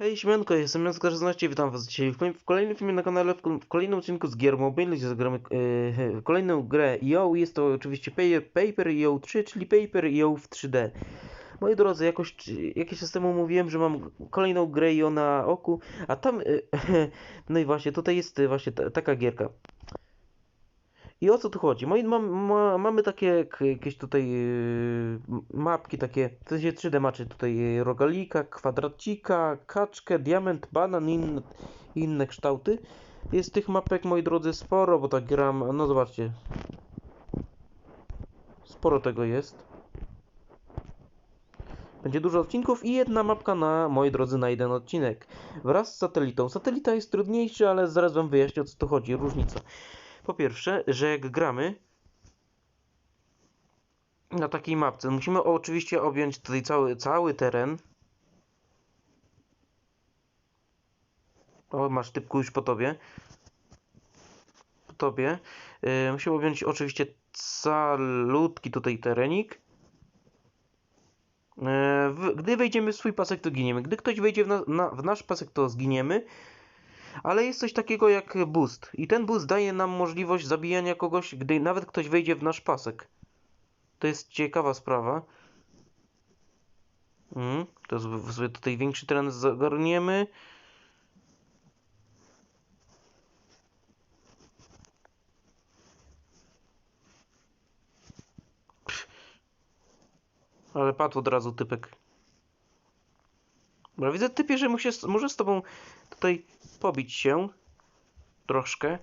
Hej, siemanko, jestem Jacek 16 witam was dzisiaj w, kolejnym filmie na kanale, w, kol- w kolejnym odcinku z gier mobilnych, zagramy e, kolejną grę YO, jest to oczywiście Paper, YO 3, czyli Paper YO w 3D. Moi drodzy, jakoś, jakiś czas temu mówiłem, że mam kolejną grę YO na oku, a tam, e, no i właśnie, tutaj jest właśnie ta, taka gierka. I o co tu chodzi? Ma, mamy takie jakieś tutaj yy, mapki, takie w sensie 3D macie tutaj yy, rogalika, kwadracika, kaczkę, diament, banan i inne, inne kształty. Jest tych mapek, moi drodzy, sporo, bo tak gram, no zobaczcie. Sporo tego jest. Będzie dużo odcinków i jedna mapka na, moi drodzy, na jeden odcinek. Wraz z satelitą. Satelita jest trudniejszy, ale zaraz wam wyjaśnię o co tu chodzi, różnica. Po pierwsze, że jak gramy na takiej mapce, musimy oczywiście objąć tutaj cały, cały teren. O, masz typku już po tobie. Po tobie. Yy, musimy objąć oczywiście calutki tutaj terenik. W, gdy wejdziemy w swój pasek, to giniemy. Gdy ktoś wejdzie w, na, na, w nasz pasek, to zginiemy. Ale jest coś takiego jak boost. I ten boost daje nam możliwość zabijania kogoś, gdy nawet ktoś wejdzie w nasz pasek. To jest ciekawa sprawa. Mm, to sobie tutaj większy teren zagarniemy. Ale padł od razu typek. Dobra, widzę typie, że mu się, może z tobą tutaj pobić się troszkę.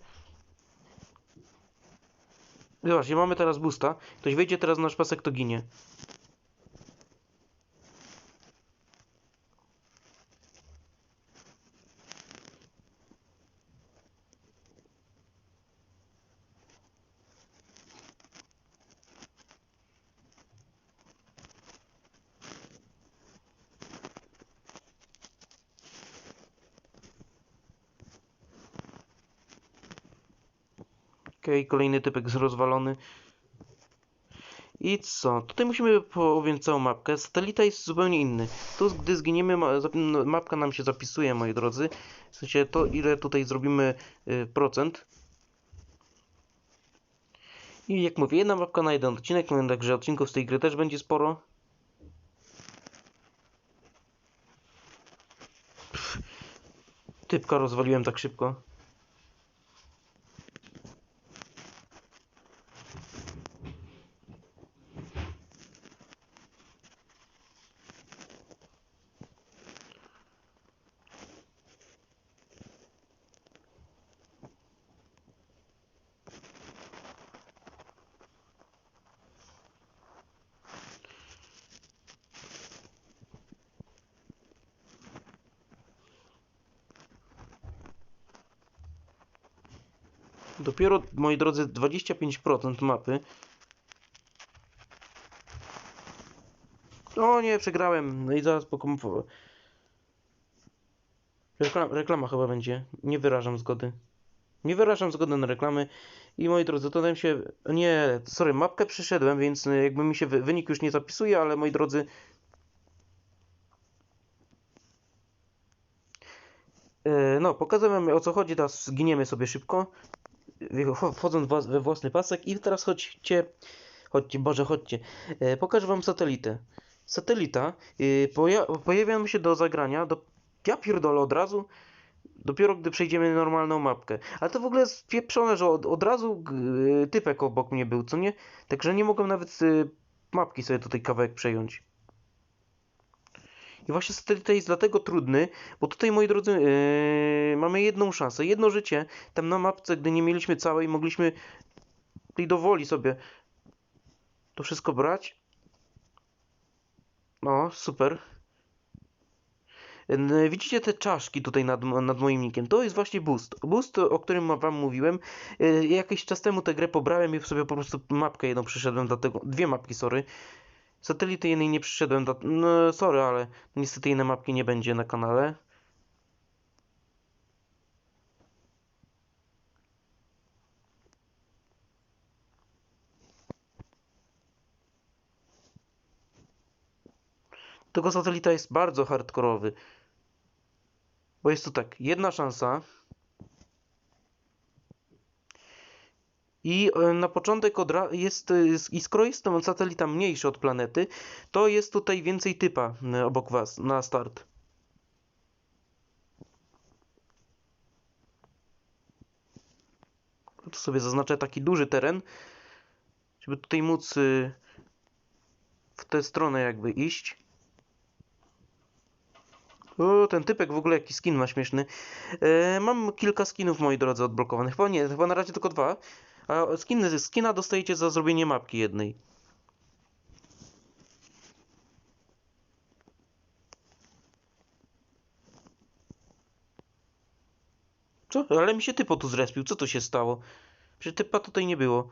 Zobaczcie, mamy teraz boosta. Ktoś wejdzie teraz na nasz pasek, to ginie. Okej, kolejny typek z rozwalony. I co? Tutaj musimy pojąć całą mapkę. Satelita jest zupełnie inny. Tu, gdy zginiemy, no, mapka nam się zapisuje, moi drodzy. W sensie to, ile tutaj zrobimy y, procent. I jak mówię, jedna mapka na jeden odcinek, no, także odcinków z tej gry też będzie sporo. Pff, typka rozwaliłem tak szybko. Dopiero, moi drodzy, 25% mapy. O nie, przegrałem. No i zaraz pokom... Reklama, reklama chyba będzie. Nie wyrażam zgody. Nie wyrażam zgody na reklamy. I moi drodzy, to nam się... Nie, sorry, mapkę przeszedłem, więc y, jakby mi się wy- wynik już nie zapisuje, ale moi drodzy... E, No, pokazałem o co chodzi, teraz zginiemy sobie szybko wchodząc we własny pasek i teraz chodźcie, chodźcie, Boże, chodźcie. E, pokażę wam satelitę. Satelita e, poja pojawia się do zagrania, do, ja pierdolę od razu, dopiero gdy przejdziemy normalną mapkę. Ale to w ogóle jest pieprzone, że od, od razu g- typek obok mnie był, co nie? Także nie mogłem nawet e, mapki sobie tutaj kawałek przejąć. I właśnie satelita jest dlatego trudny, bo tutaj, moi drodzy, yy, mamy jedną szansę, jedno życie. Tam na mapce, gdy nie mieliśmy całej, mogliśmy tej dowoli sobie to wszystko brać. No, super. Yy, Widzicie te czaszki tutaj nad, nad moim nickiem? To jest właśnie boost. Boost, o którym wam mówiłem. Yy, Jakiś czas temu tę grę pobrałem i sobie po prostu mapkę jedną przyszedłem, dlatego dwie mapki, sorry. Satelity jednej nie przyszedłem, dla- no sorry, ale niestety innej mapki nie będzie na kanale. Tego satelita jest bardzo hardkorowy. Bo jest tu tak, jedna szansa. I e, na początek jest, e, i skoro jest to satelita mniejszy od planety, to jest tutaj więcej typa e, obok was na start. Tu sobie zaznaczę taki duży teren, żeby tutaj móc w tę stronę jakby iść. O, ten typek w ogóle jaki skin ma śmieszny. E, mam kilka skinów, moi drodzy, odblokowanych. Chyba nie, chyba na razie tylko dwa. A skin, skina dostajecie za zrobienie mapki jednej. Co? Ale mi się typo tu zrespił. Co to się stało? Przecież typa tutaj nie było.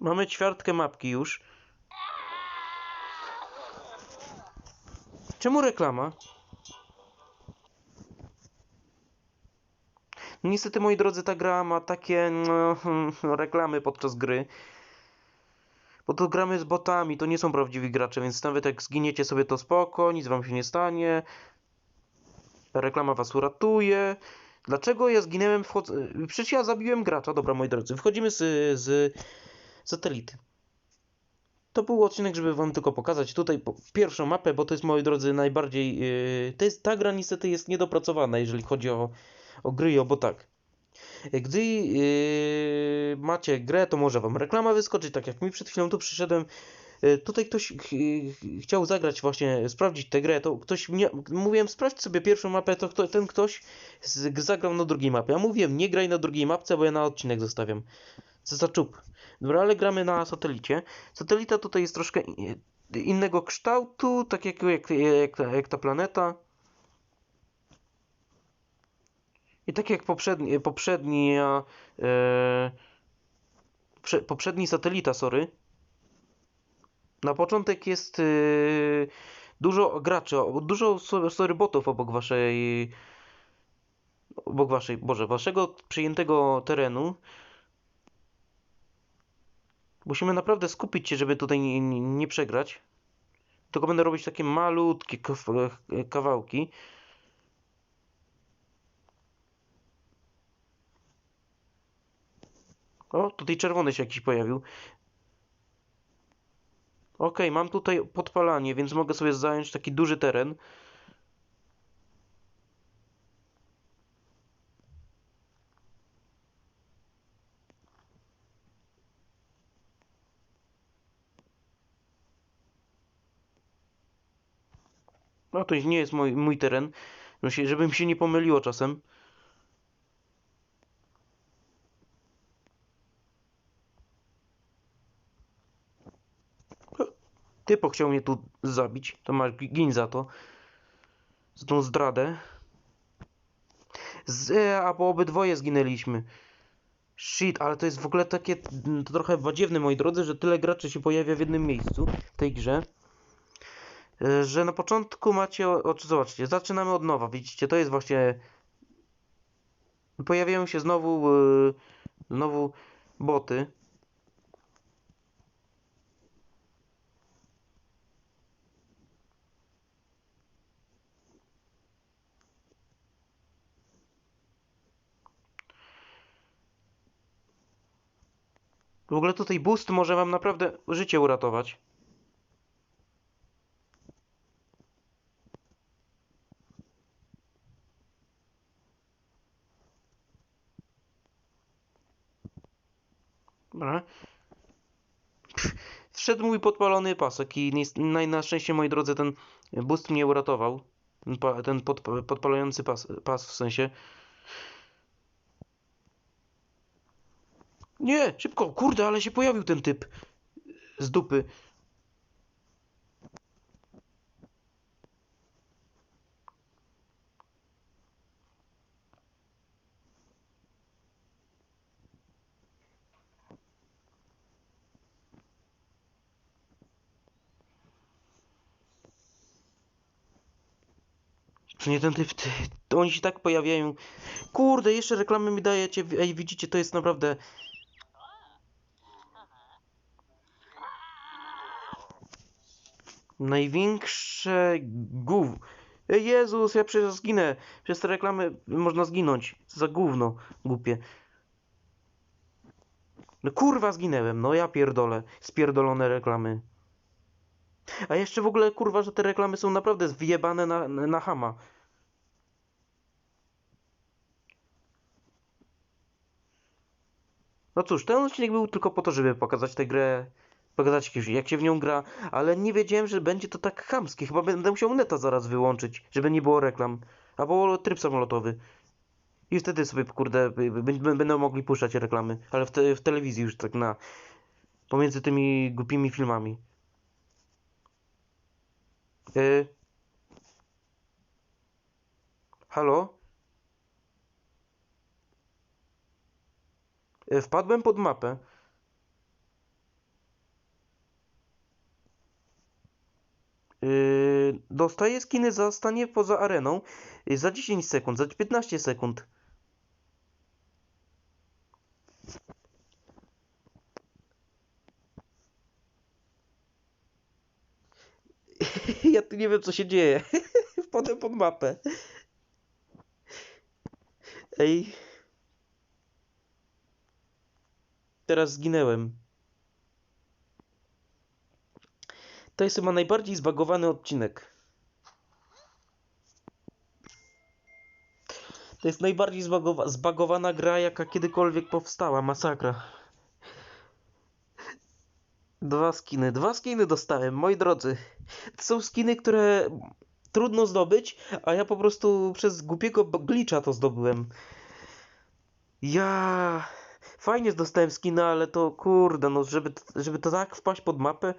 Mamy ćwiartkę mapki już. Czemu reklama? No Niestety, moi drodzy, ta gra ma takie no, reklamy podczas gry. Bo to gramy z botami, to nie są prawdziwi gracze, więc nawet jak zginiecie sobie to spoko, nic wam się nie stanie. Reklama was uratuje. Dlaczego ja zginęłem? Wchodzę... Przecież ja zabiłem gracza. Dobra, moi drodzy, wchodzimy z, z satelity. To był odcinek, żeby wam tylko pokazać tutaj pierwszą mapę, bo to jest, moi drodzy, najbardziej... Yy, to jest, ta gra niestety jest niedopracowana, jeżeli chodzi o, o gry bo tak. Gdy yy, macie grę, to może wam reklama wyskoczyć, tak jak mi przed chwilą tu przyszedłem. Yy, tutaj ktoś ch ch chciał zagrać właśnie, sprawdzić tę grę, to ktoś mnie, mówiłem sprawdź sobie pierwszą mapę, to kto, ten ktoś zagrał na drugiej mapie. Ja mówiłem nie graj na drugiej mapce, bo ja na odcinek zostawiam. Co za czub. Dobra, ale gramy na satelicie. Satelita tutaj jest troszkę innego kształtu, tak jak, jak, jak, ta, planeta. I tak jak poprzedni, poprzedni, e, prze, poprzedni satelita, sorry. Na początek jest e, dużo graczy, dużo so- sorry botów obok waszej, obok waszej, boże, waszego przyjętego terenu. Musimy naprawdę skupić się, żeby tutaj nie, nie, nie przegrać. Tylko będę robić takie malutkie kaw- kawałki. O, tutaj czerwony się jakiś pojawił. Ok, mam tutaj podpalanie, więc mogę sobie zająć taki duży teren. No to nie jest mój, mój teren. Musi- Żeby mi się nie pomyliło czasem. Typo chciał mnie tu zabić. To masz gi- gin za to. Za tą zdradę. Z, e, a bo obydwoje zginęliśmy. Shit, ale to jest w ogóle takie trochę badziewne, moi drodzy, że tyle graczy się pojawia w jednym miejscu w tej grze. E, Że na początku macie, o, zobaczcie, zaczynamy od nowa, widzicie, to jest właśnie, pojawiają się znowu, e, znowu boty. W ogóle tutaj boost może wam naprawdę życie uratować. Dobra. Wszedł mój podpalony pasek i na, na szczęście, moi drodzy, ten boost mnie uratował. Ten pod, podpalający pas, pas w sensie. Nie, szybko, kurde, ale się pojawił ten typ z dupy. Czy nie ten typ, ty, to oni się tak pojawiają. Kurde, jeszcze reklamy mi dajecie, ej widzicie, to jest naprawdę... Największe gów... Ej Jezus, ja przecież zginę. Przez te reklamy można zginąć. Za gówno, głupie. No kurwa zginęłem, no ja pierdolę. Spierdolone reklamy. A jeszcze w ogóle kurwa, że te reklamy są naprawdę zwiebane na, na, na hama. No cóż, ten odcinek był tylko po to, żeby pokazać tę grę, pokazać jak- się w nią gra, ale nie wiedziałem, że będzie to tak chamskie. Chyba będę musiał neta zaraz wyłączyć, żeby nie było reklam. Albo tryb samolotowy. I wtedy sobie, kurde, będą mogli puszczać reklamy, ale w, te, w telewizji już tak na... pomiędzy tymi głupimi filmami. Y... Halo? Wpadłem pod mapę. Yy, dostaję skiny za stanie poza areną yy, za 10 sekund, za 15 sekund. Ja tu nie wiem co się dzieje. Wpadłem pod mapę. Ej. Teraz zginęłem. To jest chyba najbardziej zbagowany odcinek. To jest najbardziej zbagowa zbagowana gra, jaka kiedykolwiek powstała. Masakra. Dwa skiny. Dwa skiny dostałem, moi drodzy. To są skiny, które trudno zdobyć, a ja po prostu przez głupiego glitcha to zdobyłem. Ja... Fajnie dostałem skina, ale to kurde, no żeby, żeby to tak wpaść pod mapę,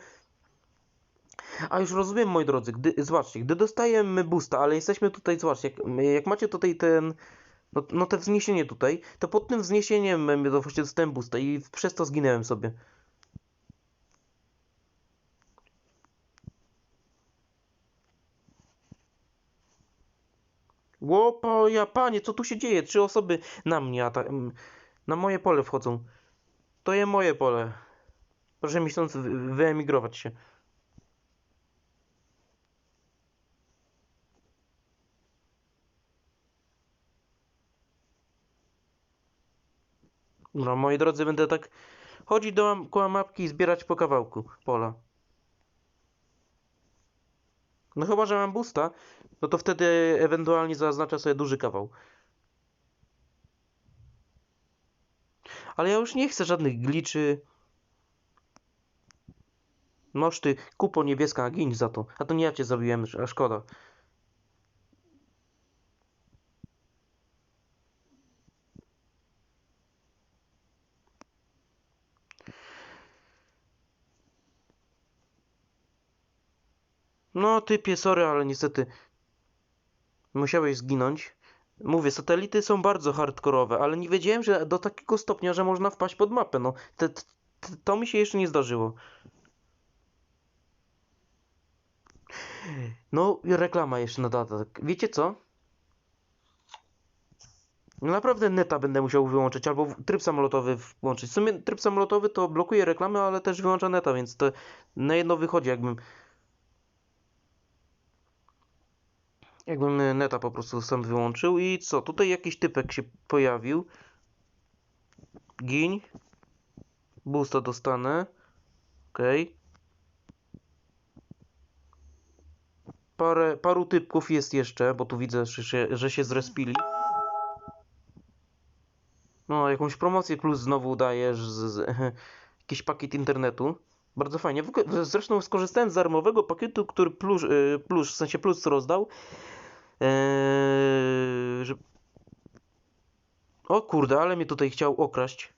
a już rozumiem, moi drodzy, gdy, zobaczcie, gdy dostajemy boosta, ale jesteśmy tutaj, zobaczcie, jak, jak macie tutaj ten, no, no te wzniesienie tutaj, to pod tym wzniesieniem właśnie dostałem boosta i przez to zginęłem sobie. Łopo, ja panie, co tu się dzieje? Trzy osoby na mnie, a na moje pole wchodzą. To jest moje pole. Proszę mi stąd wy- wyemigrować się. No, moi drodzy, będę tak chodzić do mam- koło mapki i zbierać po kawałku pola. No chyba, że mam boosta, no to wtedy ewentualnie zaznaczę sobie duży kawał. Ale ja już nie chcę żadnych gliczy. Noż ty, kupo niebieska, ginź za to. A to nie ja cię zabiłem, a szkoda. No typie, sorry, ale niestety musiałeś zginąć. Mówię, satelity są bardzo hardkorowe, ale nie wiedziałem, że do takiego stopnia, że można wpaść pod mapę. No, te, te, to mi się jeszcze nie zdarzyło. No, reklama jeszcze na dodatek. Wiecie co? Naprawdę neta będę musiał wyłączyć, albo tryb samolotowy włączyć. W sumie tryb samolotowy to blokuje reklamy, ale też wyłącza neta, więc to na jedno wychodzi, jakbym Jakbym neta po prostu sam wyłączył i co? Tutaj jakiś typek się pojawił. Giń. Boosta dostanę. Okej. Parę, paru typków jest jeszcze, bo tu widzę, że się, że się zrespili. No, jakąś promocję plus znowu dajesz z, z jakiś pakiet internetu. Bardzo fajnie. Zresztą skorzystałem z darmowego pakietu, który plus, y, plus w sensie plus rozdał. Eee, że... O kurde, ale mnie tutaj chciał okraść.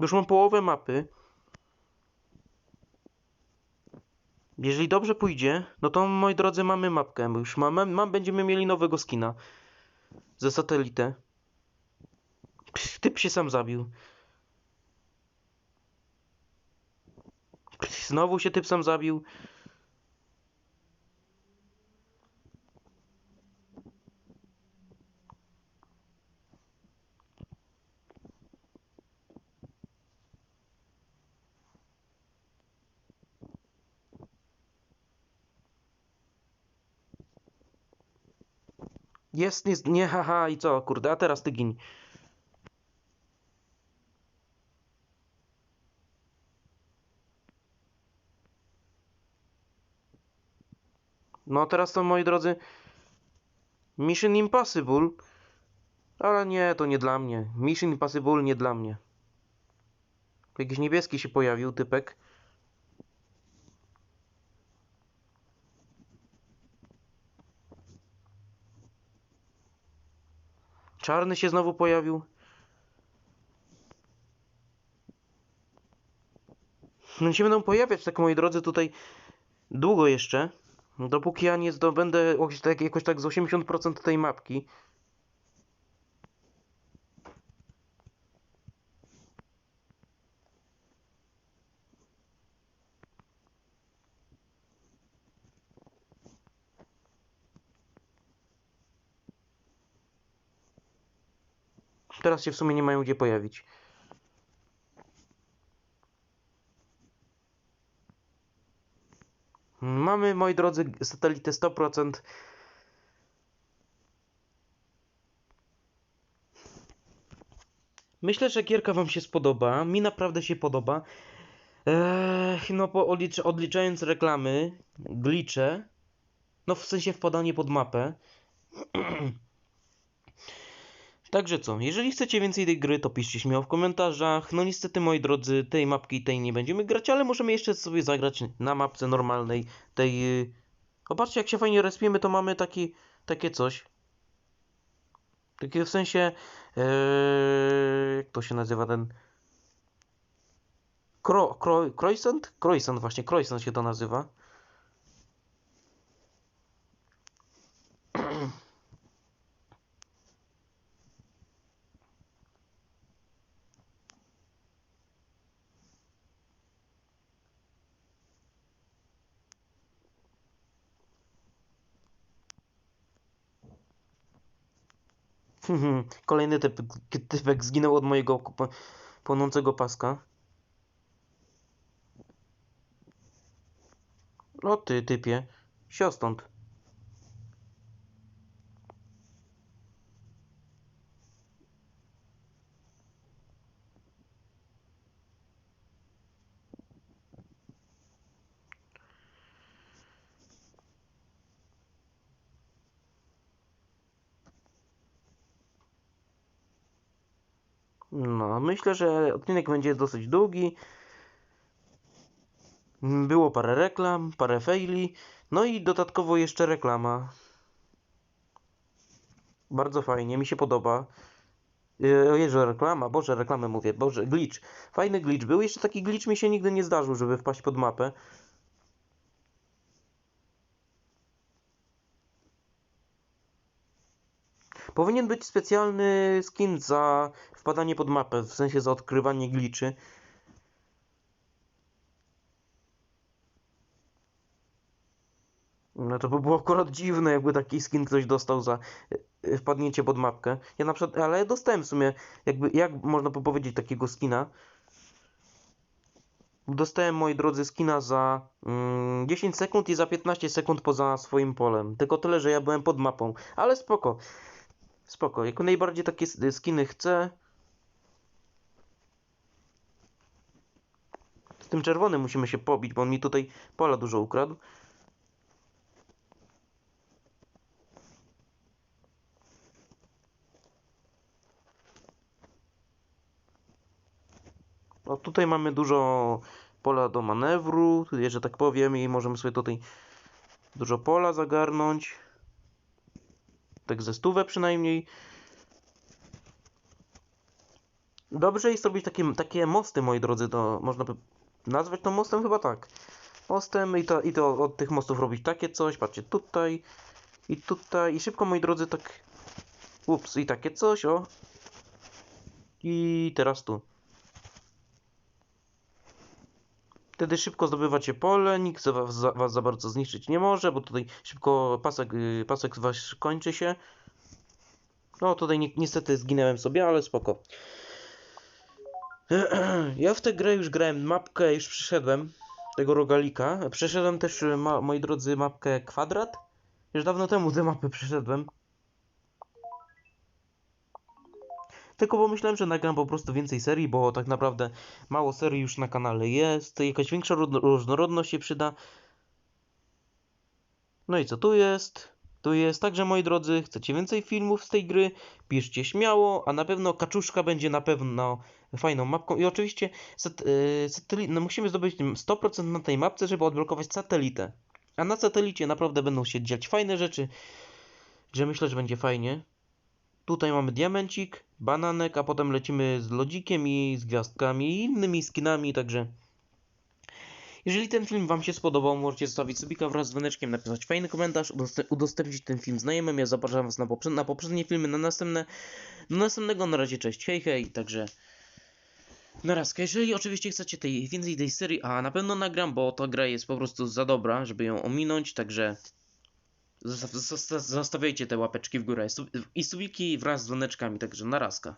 Już mam połowę mapy. Jeżeli dobrze pójdzie, no to moi drodzy mamy mapkę. Już mamy, mam, będziemy mieli nowego skina. Ze satelitę. Psz, Typ się sam zabił. Psz, Znowu się typ sam zabił. Jest, jest, nie, haha, i co, kurde, a teraz ty gin. No teraz to, moi drodzy, Mission Impossible, ale nie, to nie dla mnie. Mission Impossible nie dla mnie. Jakiś niebieski się pojawił, typek. Czarny się znowu pojawił. No się będą pojawiać, tak moi drodzy, tutaj długo jeszcze. Dopóki ja nie zdobędę jakoś tak, tak z 80% tej mapki. Teraz się w sumie nie mają gdzie pojawić. Mamy, moi drodzy, satelitę 100%. Myślę, że gierka wam się spodoba. Mi naprawdę się podoba. Eee, no po odlicz odliczając reklamy, glicze, no w sensie wpadanie pod mapę. Także co, jeżeli chcecie więcej tej gry, to piszcie śmiało w komentarzach. No niestety, moi drodzy, tej mapki tej nie będziemy grać, ale możemy jeszcze sobie zagrać na mapce normalnej, tej... yy, Popatrzcie, jak się fajnie respiemy, to mamy taki, takie coś. Takie w sensie... Yy, jak to się nazywa ten... Kro, kro, croissant? Croissant właśnie, croissant się to nazywa. Kolejny typ, typek zginął od mojego płonącego paska. No ty, typie. Sio No, myślę, że odcinek będzie dosyć długi. Było parę reklam, parę faili, no i dodatkowo jeszcze reklama. Bardzo fajnie, mi się podoba. O Jezu, reklama, Boże, reklamę mówię, Boże, glitch. Fajny glitch był, jeszcze taki glitch mi się nigdy nie zdarzył, żeby wpaść pod mapę. Powinien być specjalny skin za wpadanie pod mapę, w sensie za odkrywanie glitchy. No to by było akurat dziwne, jakby taki skin ktoś dostał za y, wpadnięcie pod mapkę. Ja na przykład, ale dostałem w sumie, jakby, jak można by powiedzieć takiego skina? Dostałem, moi drodzy, skina za mm, 10 sekund i za 15 sekund poza swoim polem. Tylko tyle, że ja byłem pod mapą. Ale spoko. Spoko. Jak najbardziej takie skiny chcę. Z tym czerwonym musimy się pobić, bo on mi tutaj pola dużo ukradł. No tutaj mamy dużo pola do manewru, że tak powiem, i możemy sobie tutaj dużo pola zagarnąć. Tak ze stówę przynajmniej. Dobrze jest robić takie, takie mosty, moi drodzy, to można by nazwać to mostem chyba tak. Mostem i to, i to od tych mostów robić takie coś, patrzcie tutaj i tutaj i szybko, moi drodzy, tak ups, i takie coś, o. I teraz tu. Wtedy szybko zdobywacie pole, nikt was, za was za bardzo zniszczyć nie może, bo tutaj szybko pasek, y, pasek wasz kończy się. No tutaj ni niestety zginęłem sobie, ale spoko. Ja w tę grę już grałem mapkę, już przeszedłem tego rogalika. Przeszedłem też, y, moi drodzy, mapkę kwadrat. Już dawno temu tę mapę przeszedłem. Tylko pomyślałem, że nagram po prostu więcej serii, bo tak naprawdę mało serii już na kanale jest. Jakaś większa różno- różnorodność się przyda. No i co tu jest? Tu jest. Także moi drodzy, chcecie więcej filmów z tej gry? Piszcie śmiało, a na pewno kaczuszka będzie na pewno fajną mapką. I oczywiście yy, no musimy zdobyć 100% na tej mapce, żeby odblokować satelitę. A na satelicie naprawdę będą się dziać fajne rzeczy, że myślę, że będzie fajnie. Tutaj mamy diamencik, bananek, a potem lecimy z lodzikiem i z gwiazdkami i innymi skinami, także... Jeżeli ten film Wam się spodobał, możecie zostawić subika wraz z dzwoneczkiem, napisać fajny komentarz, udostęp- udostępnić ten film znajomym. Ja zapraszam Was na, na poprzednie filmy, na następne. Do następnego, na razie cześć, hej hej, także... Na raz, jeżeli oczywiście chcecie tej, więcej tej serii, a na pewno nagram, bo ta gra jest po prostu za dobra, żeby ją ominąć, także... Zosta- zosta- Zostawiajcie te łapeczki w górę i sub- i subiki wraz z dzwoneczkami, także narazka.